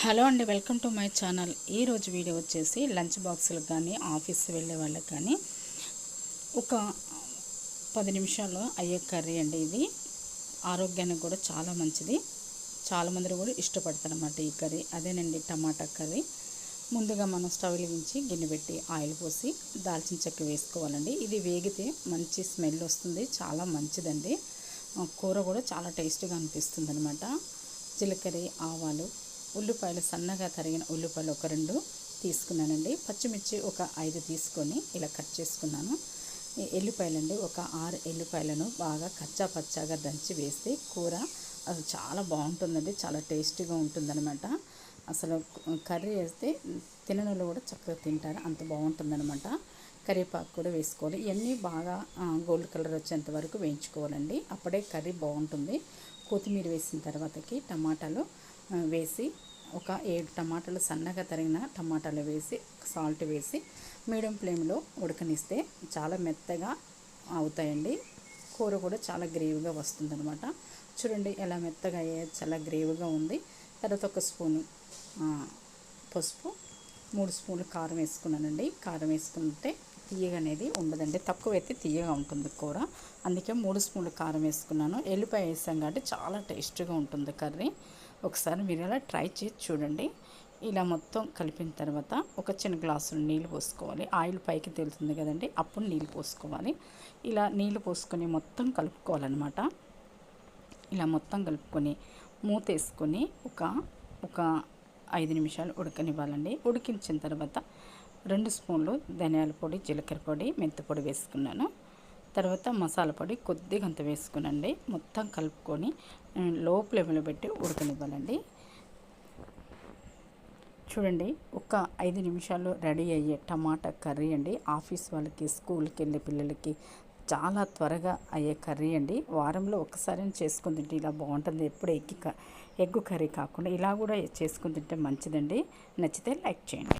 Hello అండి welcome to my channel. ఈరోజు video వచ్చేసి లంచ్ బాక్సులకు కానీ ఆఫీస్ వెళ్ళే వాళ్ళకి కానీ ఒక పది నిమిషాల్లో అయ్యే కర్రీ అండి ఇది. ఆరోగ్యానికి కూడా చాలా మంచిది. చాలామంది కూడా ఇష్టపడతారన్నమాట ఈ కర్రీ. అదేనండి టమాటా కర్రీ. ముందుగా మనం స్టవ్ వెలిగించి గిన్నె పెట్టి ఆయిల్ పోసి దాల్చిన చెక్క వేసుకోవాలండి. ఇది వేగితే మంచి స్మెల్ వస్తుంది. చాలా మంచిదండి. కూర కూడా చాలా టేస్ట్గా అనిపిస్తుంది అనమాట జీలకర్ర ఆవాలు ఉల్లిపాయలు సన్నగా తరిగిన ఉల్లిపాయలు ఒక రెండు తీసుకున్నానండి. పచ్చిమిర్చి ఒక ఐదు తీసుకొని ఇలా కట్ చేసుకున్నాను. ఎల్లిపాయలండి ఒక ఆరు ఎల్లిపాయలను బాగా కచ్చా పచ్చాగా దంచి వేస్తే కూర అది చాలా బాగుంటుందండి చాలా టేస్టీగా ఉంటుందన్నమాట. అసలు కర్రీ వేస్తే తిననులు కూడా చక్కగా తింటారు అంత బాగుంటుందన్నమాట. కరివేపాకు కూడా వేసుకోవాలి. ఇవన్నీ బాగా గోల్డ్ కలర్ వచ్చేంత వరకు వేయించుకోవాలండి. అప్పుడే కర్రీ బాగుంటుంది. కొత్తిమీర వేసిన తర్వాతకి టమాటాలు వేసి ఒక ఏడు టమాటాలు సన్నగా తరిగిన టమాటాలు వేసి సాల్ట్ వేసి మీడియం ఫ్లేమ్లో ఉడకనిస్తే చాలా మెత్తగా అవుతాయండి. కూర కూడా చాలా గ్రేవీగా వస్తుందనమాట చూడండి ఎలా మెత్తగా అయ్యే చాలా గ్రేవీగా ఉంది. తర్వాత ఒక స్పూను పసుపు మూడు స్పూన్లు కారం వేసుకున్నానండి. కారం వేసుకుంటే తీయగా అనేది ఉండదండి. తక్కువ అయితే తీయగా ఉంటుంది కూర. అందుకే మూడు స్పూన్లు కారం వేసుకున్నాను. ఎల్లిపాయ వేసాం కాబట్టి చాలా టేస్ట్గా ఉంటుంది కర్రీ. ఒకసారి మీరు ఇలా ట్రై చేసి చూడండి. ఇలా మొత్తం కలిపిన తర్వాత ఒక చిన్న గ్లాసులో నీళ్ళు పోసుకోవాలి. ఆయిల్ పైకి తేలుతుంది కదండి అప్పుడు నీళ్ళు పోసుకోవాలి. ఇలా నీళ్ళు పోసుకొని మొత్తం కలుపుకోవాలన్నమాట. ఇలా మొత్తం కలుపుకొని మూత వేసుకొని ఒక ఒక ఐదు నిమిషాలు ఉడకనివ్వాలండి. ఉడికించిన తర్వాత రెండు స్పూన్లు ధనియాల పొడి జీలకర్ర పొడి మెంతి పొడి వేసుకున్నాను. తర్వాత మసాలా పొడి కొద్దిగా అంత వేసుకునండి. మొత్తం కలుపుకొని లో ఫ్లేమ్లో పెట్టి ఉడకనివ్వాలండి. చూడండి ఒక ఐదు నిమిషాలు రెడీ అయ్యే టమాటా కర్రీ అండి. ఆఫీస్ వాళ్ళకి స్కూల్కి వెళ్ళే పిల్లలకి చాలా త్వరగా అయ్యే కర్రీ అండి. వారంలో ఒకసారి చేసుకుని తింటే ఇలా బాగుంటుంది. ఎప్పుడు ఎగ్గి ఎగ్గు కర్రీ కాకుండా ఇలా కూడా చేసుకుని తింటే మంచిదండి. నచ్చితే లైక్ చేయండి.